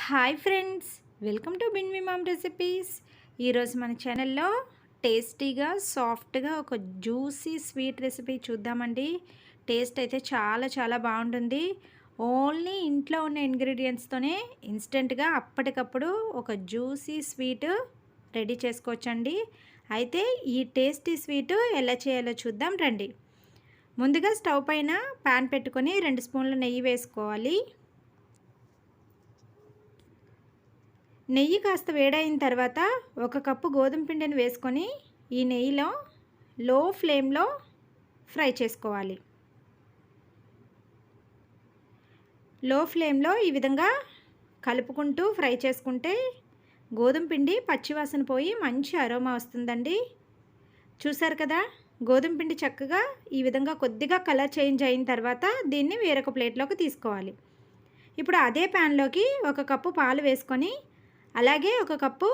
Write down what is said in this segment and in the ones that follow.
Hi friends welcome to bin ma'am recipes. ఈరోజు మన ఛానల్లో టేస్టీగా సాఫ్ట్గా ఒక జ్యూసీ స్వీట్ రెసిపీ చూద్దామండి. టేస్ట్ అయితే చాలా చాలా బాగుంటుంది. ఓన్లీ ఇంట్లో ఉన్న ఇంగ్రీడియంట్స్తోనే ఇన్స్టెంట్గా అప్పటికప్పుడు ఒక జ్యూసీ స్వీట్ రెడీ చేసుకోవచ్చండి. అయితే ఈ టేస్టీ స్వీట్ ఎలా చేయాలో చూద్దాం రండి. ముందుగా స్టవ్ పైన ప్యాన్ పెట్టుకొని రెండు స్పూన్ల నెయ్యి వేసుకోవాలి. నెయ్యి కాస్త వేడైన తర్వాత ఒక కప్పు గోధుమ పిండిని వేసుకొని ఈ నెయ్యిలో లో ఫ్లేమ్లో ఫ్రై చేసుకోవాలి. లో ఫ్లేమ్లో ఈ విధంగా కలుపుకుంటూ ఫ్రై చేసుకుంటే గోధుమ పిండి పచ్చివాసన పోయి మంచి అరోమా వస్తుందండి. చూసారు కదా గోధుమ పిండి చక్కగా ఈ విధంగా కొద్దిగా కలర్ చేంజ్ అయిన తర్వాత దీన్ని వేరొక ప్లేట్లోకి తీసుకోవాలి. ఇప్పుడు అదే ప్యాన్లోకి ఒక కప్పు పాలు వేసుకొని అలాగే ఒక కప్పు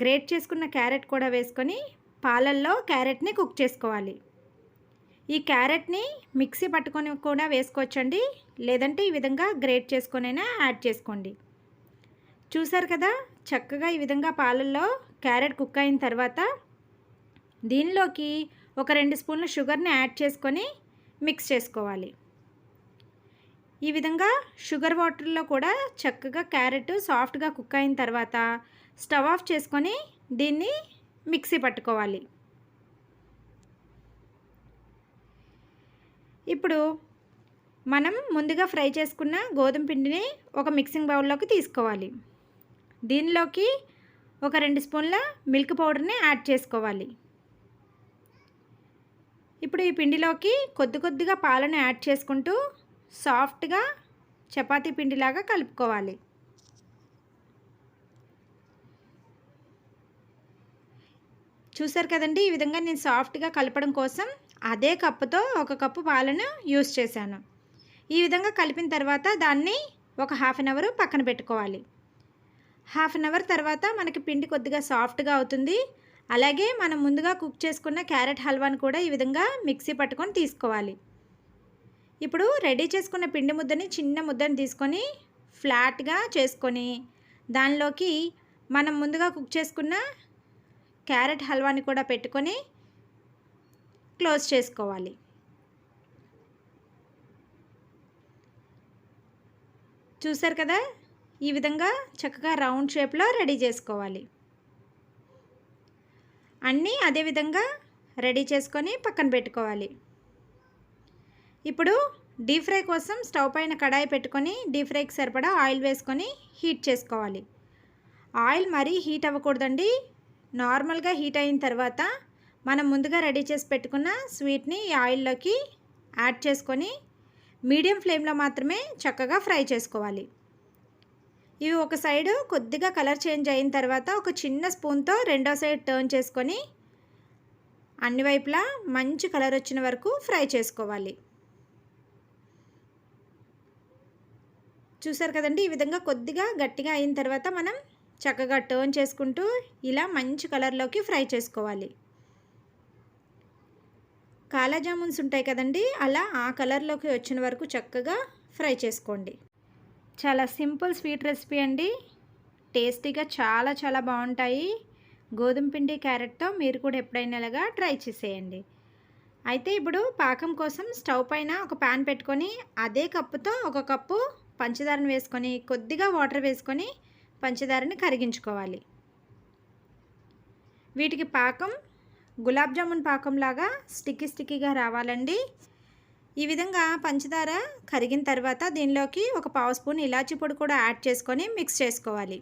గ్రేట్ చేసుకున్న క్యారెట్ కూడా వేసుకొని పాలల్లో క్యారెట్ని కుక్ చేసుకోవాలి. ఈ క్యారెట్ని మిక్సీ పట్టుకొని కూడా వేసుకోవచ్చండి. లేదంటే ఈ విధంగా గ్రేట్ చేసుకొనైనా యాడ్ చేసుకోండి. చూసారు కదా చక్కగా ఈ విధంగా పాలల్లో క్యారెట్ కుక్ అయిన తర్వాత దీనిలోకి ఒక రెండు స్పూన్ల షుగర్ని యాడ్ చేసుకొని మిక్స్ చేసుకోవాలి. ఈ విధంగా షుగర్ వాటర్లో కూడా చక్కగా క్యారెట్ సాఫ్ట్గా కుక్ అయిన తర్వాత స్టవ్ ఆఫ్ చేసుకొని దీన్ని మిక్సీ పట్టుకోవాలి. ఇప్పుడు మనం ముందుగా ఫ్రై చేసుకున్న గోధుమ పిండిని ఒక మిక్సింగ్ బౌల్లోకి తీసుకోవాలి. దీనిలోకి ఒక రెండు స్పూన్ల మిల్క్ పౌడర్ని యాడ్ చేసుకోవాలి. ఇప్పుడు ఈ పిండిలోకి కొద్ది కొద్దిగా పాలను యాడ్ చేసుకుంటూ సాఫ్ట్గా చపాతీ పిండిలాగా కలుపుకోవాలి. చూసారు కదండి ఈ విధంగా నేను సాఫ్ట్గా కలపడం కోసం అదే కప్పుతో ఒక కప్పు పాలను యూస్ చేశాను. ఈ విధంగా కలిపిన తర్వాత దాన్ని ఒక హాఫ్ అన్ అవర్ పక్కన పెట్టుకోవాలి. హాఫ్ అన్ అవర్ తర్వాత మనకి పిండి కొద్దిగా సాఫ్ట్గా అవుతుంది. అలాగే మనం ముందుగా కుక్ చేసుకున్న క్యారెట్ హల్వాని కూడా ఈ విధంగా మిక్సీ పట్టుకొని తీసుకోవాలి. ఇప్పుడు రెడీ చేసుకున్న పిండి ముద్దని చిన్న ముద్దని తీసుకొని ఫ్లాట్గా చేసుకొని దానిలోకి మనం ముందుగా కుక్ చేసుకున్న క్యారెట్ హల్వాని కూడా పెట్టుకొని క్లోజ్ చేసుకోవాలి. చూసారు కదా? ఈ విధంగా చక్కగా రౌండ్ షేప్లో రెడీ చేసుకోవాలి. అన్నీ అదే విధంగా రెడీ చేసుకొని పక్కన పెట్టుకోవాలి. ఇప్పుడు డీప్ ఫ్రై కోసం స్టవ్ పైన కడాయి పెట్టుకొని డీప్ ఫ్రైకి సరిపడా ఆయిల్ వేసుకొని హీట్ చేసుకోవాలి. ఆయిల్ మరీ హీట్ అవ్వకూడదండి. నార్మల్గా హీట్ అయిన తర్వాత మనం ముందుగా రెడీ చేసి పెట్టుకున్న స్వీట్ని ఈ ఆయిల్లోకి యాడ్ చేసుకొని మీడియం ఫ్లేమ్లో మాత్రమే చక్కగా ఫ్రై చేసుకోవాలి. ఇవి ఒక సైడు కొద్దిగా కలర్ చేంజ్ అయిన తర్వాత ఒక చిన్న స్పూన్తో రెండో సైడ్ టర్న్ చేసుకొని అన్ని వైపులా మంచి కలర్ వచ్చిన వరకు ఫ్రై చేసుకోవాలి. చూసారు కదండి? ఈ విధంగా కొద్దిగా గట్టిగా అయిన తర్వాత మనం చక్కగా టర్న్ చేసుకుంటూ ఇలా మంచి కలర్లోకి ఫ్రై చేసుకోవాలి. కాలా జామున్స్ ఉంటాయి కదండి? అలా ఆ కలర్లోకి వచ్చిన వరకు చక్కగా ఫ్రై చేసుకోండి. చాలా సింపుల్ స్వీట్ రెసిపీ అండి. టేస్టీగా చాలా చాలా బాగుంటాయి. గోధుమ పిండి క్యారెట్తో మీరు కూడా ఎప్పుడైనా ఇలాగా ట్రై చేసేయండి. అయితే ఇప్పుడు పాకం కోసం స్టవ్ పైన ఒక ప్యాన్ పెట్టుకొని అదే కప్పుతో ఒక కప్పు పంచదారను వేసుకొని కొద్దిగా వాటర్ వేసుకొని పంచదారని కరిగించుకోవాలి. వీటికి పాకం గులాబ్ జామున్ పాకంలాగా స్టిక్కీ స్టిక్కీగా రావాలండి. ఈ విధంగా పంచదార కరిగిన తర్వాత దీనిలోకి ఒక పావు స్పూన్ ఇలాచీ పొడి కూడా యాడ్ చేసుకొని మిక్స్ చేసుకోవాలి.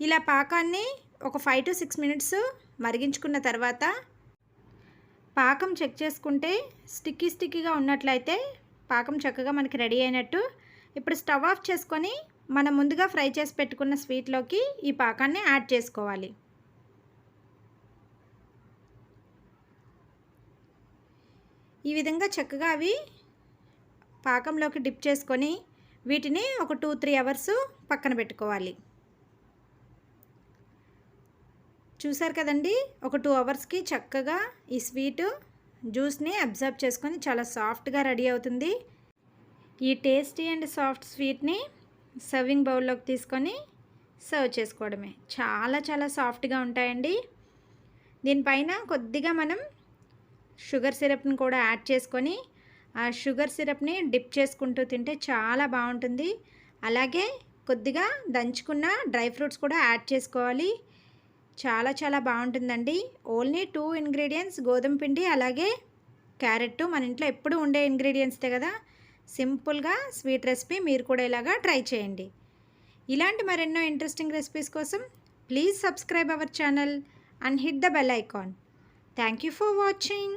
ఇలా పాకాన్ని ఒక ఫైవ్ టు సిక్స్ మినిట్స్ మరిగించుకున్న తర్వాత పాకం చెక్ చేసుకుంటే స్టిక్కీ స్టిక్కీగా ఉన్నట్లయితే పాకం చక్కగా మనకి రెడీ అయినట్టు ఇప్పుడు స్టవ్ ఆఫ్ చేసుకొని మనం ముందుగా ఫ్రై చేసి పెట్టుకున్న స్వీట్లోకి ఈ పాకాన్ని యాడ్ చేసుకోవాలి. ఈ విధంగా చక్కగా అవి పాకంలోకి డిప్ చేసుకొని వీటిని ఒక టూ త్రీ అవర్స్ పక్కన పెట్టుకోవాలి. చూసారు కదండి? ఒక టూ అవర్స్కి చక్కగా ఈ స్వీటు జ్యూస్ని అబ్జర్వ్ చేసుకొని చాలా సాఫ్ట్గా రెడీ అవుతుంది. ఈ టేస్టీ అండ్ సాఫ్ట్ స్వీట్ని సర్వింగ్ బౌల్లోకి తీసుకొని సర్వ్ చేసుకోవడమే. చాలా చాలా సాఫ్ట్గా ఉంటాయండి. దీనిపైన కొద్దిగా మనం షుగర్ సిరప్ని కూడా యాడ్ చేసుకొని ఆ షుగర్ సిరప్ని డిప్ చేసుకుంటూ తింటే చాలా బాగుంటుంది. అలాగే కొద్దిగా దంచుకున్న డ్రై ఫ్రూట్స్ కూడా యాడ్ చేసుకోవాలి. చాలా చాలా బాగుంటుందండి. ఓన్లీ టూ ఇంగ్రీడియంట్స్ గోధుమ పిండి అలాగే క్యారెట్ మన ఇంట్లో ఎప్పుడు ఉండే ఇంగ్రీడియంట్స్తే కదా. సింపుల్గా స్వీట్ రెసిపీ మీరు కూడా ఇలాగా ట్రై చేయండి. ఇలాంటి మరెన్నో ఇంట్రెస్టింగ్ రెసిపీస్ కోసం please subscribe our channel and hit the bell icon. Thank you for watching.